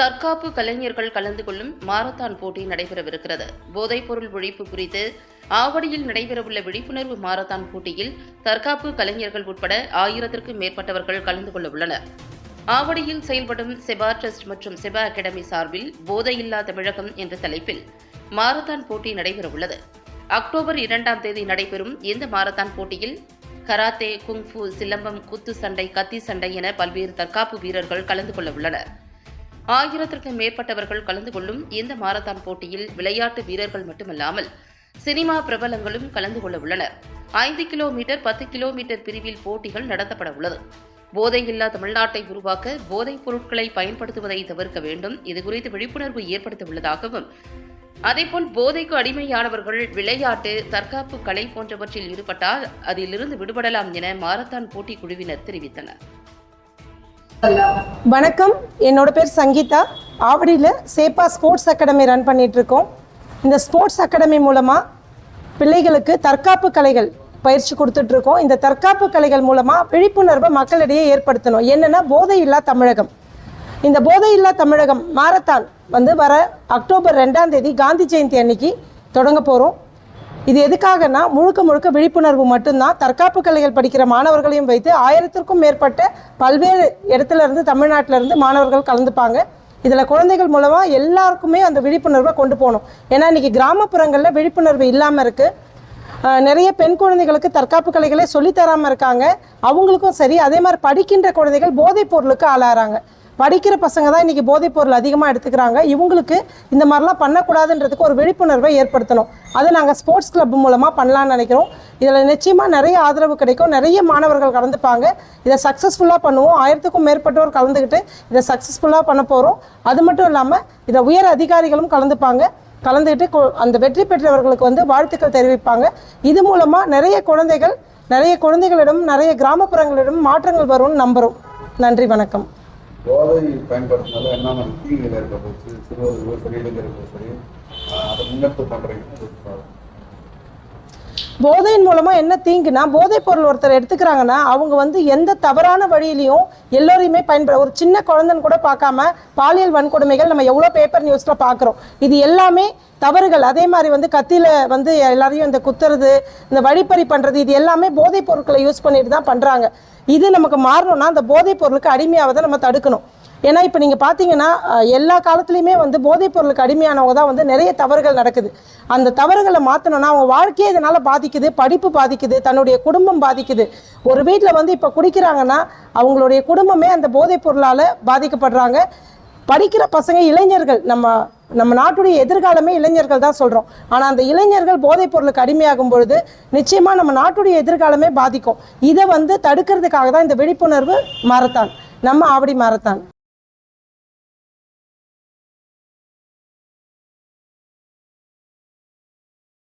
தற்காப்பு கலைஞர்கள் கலந்து கொள்ளும் மாரத்தான் போட்டி நடைபெறவிருக்கிறது. போதைப்பொருள் ஒழிப்பு குறித்து ஆவடியில் நடைபெறவுள்ள விழிப்புணர்வு மாரத்தான் போட்டியில் தற்காப்பு கலைஞர்கள் உட்பட ஆயிரத்திற்கும் மேற்பட்டவர்கள் கலந்து கொள்ள உள்ளனர். ஆவடியில் செயல்படும் செபா ட்ரஸ்ட் மற்றும் செபா அகாடமி சார்பில் போதையில்லா தமிழகம் என்ற தலைப்பில் மாரத்தான் போட்டி நடைபெறவுள்ளது. அக்டோபர் இரண்டாம் தேதி நடைபெறும் இந்த மாரத்தான் போட்டியில் கராத்தே குங்ஃபு சிலம்பம் குத்து சண்டை கத்தி சண்டை என பல்வேறு தற்காப்பு வீரர்கள் கலந்து கொள்ள உள்ளனர். ஆயிரத்திற்கும் மேற்பட்டவர்கள் கலந்து கொள்ளும் இந்த மாரத்தான் போட்டியில் விளையாட்டு வீரர்கள் மட்டுமல்லாமல் சினிமா பிரபலங்களும் கலந்து கொள்ள உள்ளனர். ஐந்து கிலோமீட்டர் பத்து கிலோமீட்டர் பிரிவில் போட்டிகள் நடத்தப்பட உள்ளது. போதையில்லா தமிழ்நாட்டை உருவாக்க போதைப் பொருட்களை பயன்படுத்துவதை தவிர்க்க வேண்டும். இதுகுறித்து விழிப்புணர்வு ஏற்படுத்த உள்ளதாகவும் அதேபோல் போதைக்கு அடிமையானவர்கள் விளையாட்டு தற்காப்பு கலை போன்றவற்றில் ஈடுபட்டால் அதிலிருந்து விடுபடலாம் என மாரத்தான் போட்டி குழுவினர் தெரிவித்தனர். வணக்கம். என்னோட பேர் சங்கீதா. ஆவடியில் சேப்பா ஸ்போர்ட்ஸ் அகாடமி ரன் பண்ணிட்டு இருக்கோம் இந்த ஸ்போர்ட்ஸ் அகாடமி மூலமாக பிள்ளைகளுக்கு தற்காப்பு கலைகள் பயிற்சி கொடுத்துட்ருக்கோம் இந்த தற்காப்பு கலைகள் மூலமாக விழிப்புணர்வை மக்களிடையே ஏற்படுத்தணும். என்னென்னா போதையில்லா தமிழகம். இந்த போதையில்லா தமிழகம் மாரத்தான் வந்து வர அக்டோபர் ரெண்டாம் தேதி காந்தி ஜெயந்தி அன்னைக்கு தொடங்க போகிறோம் இது எதுக்காகனா முழுக்க முழுக்க விழிப்புணர்வு மட்டும்தான். தற்காப்பு கலைகள் படிக்கிற மாணவர்களையும் வைத்து ஆயிரத்திற்கும் மேற்பட்ட பல்வேறு இடத்துல இருந்து தமிழ்நாட்டில இருந்து மாணவர்கள் கலந்துப்பாங்க. இதில் குழந்தைகள் மூலமாக எல்லாருக்குமே அந்த விழிப்புணர்வை கொண்டு போகணும். ஏன்னா இன்றைக்கி கிராமப்புறங்களில் விழிப்புணர்வு இல்லாமல் இருக்குது நிறைய பெண் குழந்தைகளுக்கு தற்காப்பு கலைகளே சொல்லித் தராமல் இருக்காங்க. அவங்களுக்கும் சரி அதே மாதிரி படிக்கின்ற குழந்தைகள் போதைப் பொருளுக்கு ஆளாகிறாங்க படிக்கிற பசங்க தான் இன்றைக்கி போதைப் பொருள் அதிகமாக எடுத்துக்கிறாங்க. இவங்களுக்கு இந்த மாதிரிலாம் பண்ணக்கூடாதுன்றதுக்கு ஒரு விழிப்புணர்வை ஏற்படுத்தணும். அதை நாங்கள் ஸ்போர்ட்ஸ் கிளப் மூலமாக பண்ணலான்னு நினைக்கிறோம். இதில் நிச்சயமாக நிறைய ஆதரவு கிடைக்கும். நிறைய மாணவர்கள் கலந்துப்பாங்க. இதை சக்ஸஸ்ஃபுல்லாக பண்ணுவோம். ஆயிரத்துக்கும் மேற்பட்டோர் கலந்துக்கிட்டு இதை சக்ஸஸ்ஃபுல்லாக பண்ண போகிறோம் அது மட்டும் இல்லாமல் இதை உயர் அதிகாரிகளும் கலந்துப்பாங்க. கலந்துக்கிட்டு அந்த வெற்றி பெற்றவர்களுக்கு வந்து வாழ்த்துக்கள் தெரிவிப்பாங்க. இது மூலமாக நிறைய குழந்தைகள் நிறைய குழந்தைகளிடம் நிறைய கிராமப்புறங்களிடம் மாற்றங்கள் வரும்னு நம்புகிறோம் நன்றி வணக்கம். போதை பயன்படுத்தினால என்னென்ன தீங்குகள் இருக்க போச்சு சிறுவர்கள் சரி இருக்க சரி அதை முன்னெடுத்து பண்றீங்க போதையின் மூலமாக என்ன தீங்குனா போதைப் பொருள் ஒருத்தர் எடுத்துக்கிறாங்கன்னா அவங்க வந்து எந்த தவறான வழியிலையும் எல்லோரையுமே பயன்பட ஒரு சின்ன குழந்தைன்னு கூட பார்க்காம பாலியல் வன்கொடுமைகள் நம்ம எவ்வளோ பேப்பர் நியூஸில் பார்க்குறோம். இது எல்லாமே தவறுகள். அதே மாதிரி வந்து கத்தியில் வந்து எல்லாரையும் இந்த குத்துறது இந்த வழிப்பறி பண்ணுறது இது எல்லாமே போதைப் பொருட்களை யூஸ் பண்ணிட்டு தான் பண்ணுறாங்க இது நமக்கு மாறணும்னா அந்த போதைப் பொருளுக்கு அடிமையாவதை நம்ம தடுக்கணும். ஏன்னா இப்போ நீங்கள் பார்த்தீங்கன்னா எல்லா காலத்துலேயுமே வந்து போதைப் பொருளுக்கு அடிமையானவங்க தான் வந்து நிறைய தவறுகள் நடக்குது. அந்த தவறுகளை மாற்றணும்னா அவங்க வாழ்க்கையே இதனால் பாதிக்குது படிப்பு பாதிக்குது தன்னுடைய குடும்பம் பாதிக்குது. ஒரு வீட்டில் வந்து இப்போ குடிக்கிறாங்கன்னா அவங்களுடைய குடும்பமே அந்த போதைப் பொருளால் பாதிக்கப்படுறாங்க. படிக்கிற பசங்க இளைஞர்கள் நம்ம நம்ம நாட்டுடைய எதிர்காலமே இளைஞர்கள் தான் சொல்கிறோம் ஆனால் அந்த இளைஞர்கள் போதைப் பொருளுக்கு அடிமையாகும் பொழுது நிச்சயமாக நம்ம நாட்டுடைய எதிர்காலமே பாதிக்கும். இதை வந்து தடுக்கிறதுக்காக தான் இந்த விழிப்புணர்வு மரத்தான் நம்ம ஆவடி மரத்தான்